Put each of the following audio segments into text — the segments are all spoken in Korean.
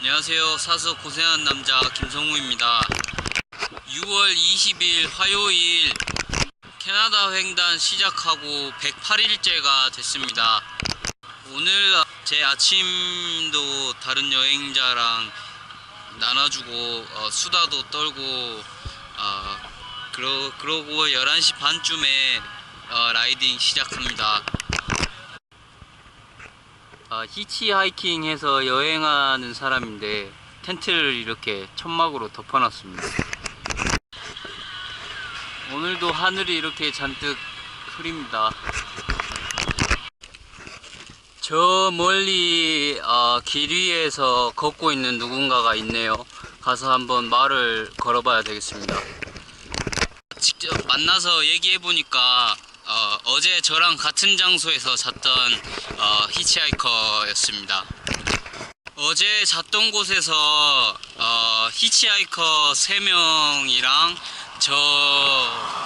안녕하세요. 사서 고생한 남자 김성우입니다. 6월 20일 화요일 캐나다 횡단 시작하고 108일째가 됐습니다. 오늘 제 아침도 다른 여행자랑 나눠주고 어, 수다도 떨고 어, 그러, 그러고 11시 반쯤에 어, 라이딩 시작합니다. 아, 히치하이킹 해서 여행하는 사람인데 텐트를 이렇게 천막으로 덮어놨습니다. 오늘도 하늘이 이렇게 잔뜩 흐립니다. 저 멀리 어, 길 위에서 걷고 있는 누군가가 있네요. 가서 한번 말을 걸어봐야 되겠습니다. 직접 만나서 얘기해 보니까 어, 제 저랑 같은 장소에서 잤던 어, 히치하이커였습니다. 어제 잤던 곳에서 어, 히치하이커 3명이랑 저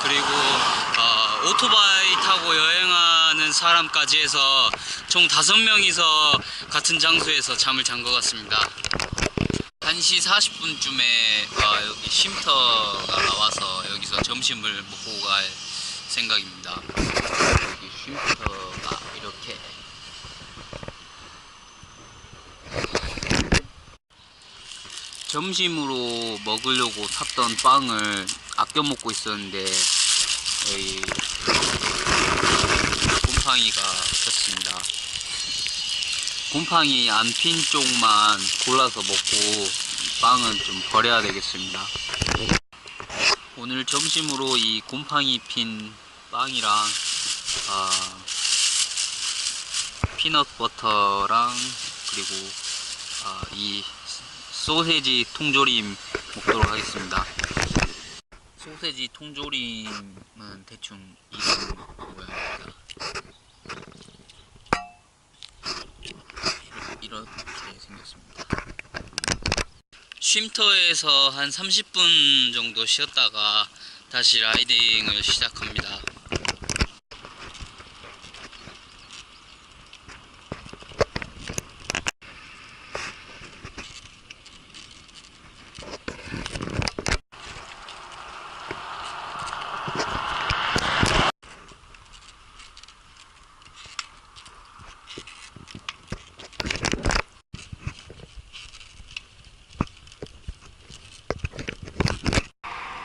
그리고 어, 오토바이 타고 여행하는 사람까지 해서 총 5명이서 같은 장소에서 잠을 잔 것 같습니다. 1시 40분쯤에 어, 여기 쉼터가 와서 여기서 점심을 먹고 갈 생각입니다. 여기 쉼터가 이렇게 점심으로 먹으려고 샀던 빵을 아껴 먹고 있었는데 여기 곰팡이가 폈습니다. 곰팡이 안 핀 쪽만 골라서 먹고 빵은 좀 버려야 되겠습니다. 오늘 점심으로 이 곰팡이 핀 빵이랑 아, 피넛 버터랑 그리고 아, 이 소세지 통조림 먹도록 하겠습니다. 소세지 통조림은 대충 이런 모양입니다. 이렇게 생겼습니다. 쉼터에서 한 30분 정도 쉬었다가 다시 라이딩을 시작합니다.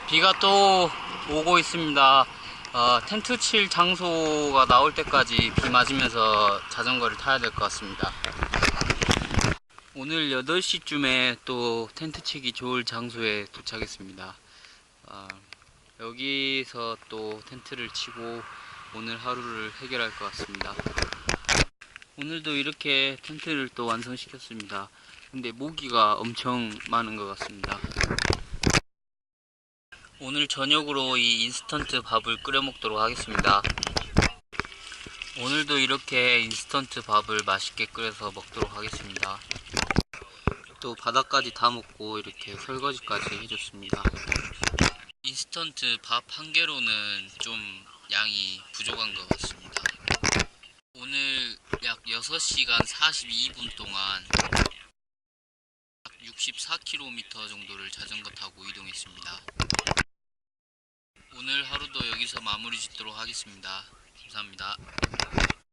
비가 또 오고 있습니다. 어, 텐트 칠 장소가 나올 때까지 비 맞으면서 자전거를 타야 될 것 같습니다. 오늘 8시쯤에 또 텐트 치기 좋을 장소에 도착했습니다. 어, 여기서 또 텐트를 치고 오늘 하루를 해결할 것 같습니다. 오늘도 이렇게 텐트를 또 완성시켰습니다. 근데 모기가 엄청 많은 것 같습니다. 오늘 저녁으로 이 인스턴트 밥을 끓여 먹도록 하겠습니다. 오늘도 이렇게 인스턴트 밥을 맛있게 끓여서 먹도록 하겠습니다. 또 바닥까지 다 먹고 이렇게 설거지까지 해줬습니다. 인스턴트 밥 한 개로는 좀 양이 부족한 것 같습니다. 오늘 약 6시간 42분 동안 약 64km 정도를 자전거 타고 여기서 마무리 짓도록 하겠습니다. 감사합니다.